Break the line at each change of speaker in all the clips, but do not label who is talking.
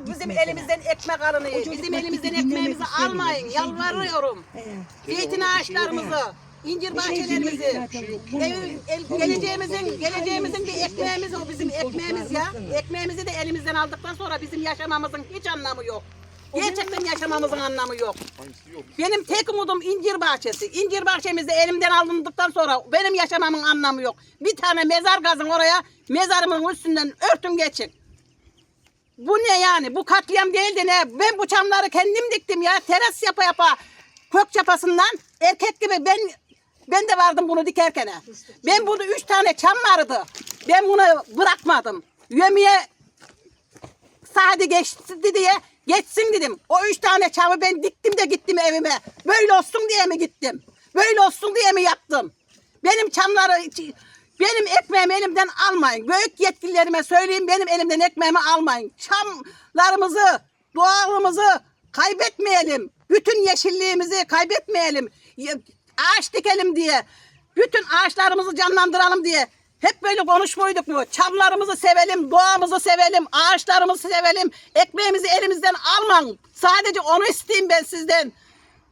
Bizim elimizden ekmek alınıyor. Bizim elimizden ekmeğimizi almayın. Yalvarıyorum. Zeytin ağaçlarımızı, incir bahçelerimizi, ev- el- geleceğimizin geleceğimizin bir ekmeğimiz o bizim ekmeğimiz ya. Ekmeğimizi de elimizden aldıktan sonra bizim yaşamamızın hiç anlamı yok. Gerçekten yaşamamızın anlamı yok. Benim tek umudum incir bahçesi. İncir bahçemizi elimden alındıktan sonra benim yaşamamın anlamı yok. Bir tane mezar kazın oraya, mezarımın üstünden örtün geçin. Bu ne yani? Bu katliam değil de ne? Ben bu çamları kendim diktim ya. Teras yapa yapa kök çapasından erkek gibi ben ben de vardım bunu dikerken. Ben bunu üç tane çam vardı. Ben bunu bırakmadım. Yömiye sade geçti diye geçsin dedim. O üç tane çamı ben diktim de gittim evime. Böyle olsun diye mi gittim? Böyle olsun diye mi yaptım? Benim çamları benim ekmeğimi elimden almayın. Büyük yetkililerime söyleyeyim benim elimden ekmeğimi almayın. Çamlarımızı, doğalımızı kaybetmeyelim. Bütün yeşilliğimizi kaybetmeyelim. Ye- Ağaç dikelim diye. Bütün ağaçlarımızı canlandıralım diye. Hep böyle konuşmuyduk mu? Çamlarımızı sevelim, doğamızı sevelim, ağaçlarımızı sevelim. Ekmeğimizi elimizden almayın. Sadece onu isteyeyim ben sizden.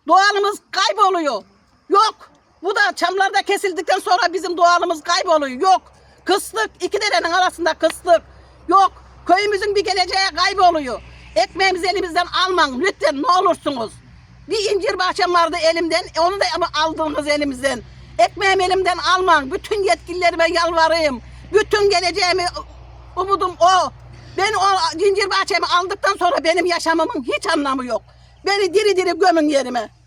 Doğalımız kayboluyor. Yok. Bu da çamlarda kesildikten sonra bizim doğalımız kayboluyor. Yok. Kıslık. iki derenin arasında kıslık. Yok. Köyümüzün bir geleceği kayboluyor. Ekmeğimizi elimizden almayın. Lütfen ne olursunuz. Bir incir bahçem vardı elimden. Onu da aldınız elimizden. Ekmeğimi elimden almayın. Bütün yetkililerime yalvarayım. Bütün geleceğimi umudum o. Ben o incir bahçemi aldıktan sonra benim yaşamamın hiç anlamı yok. Beni diri diri gömün yerime.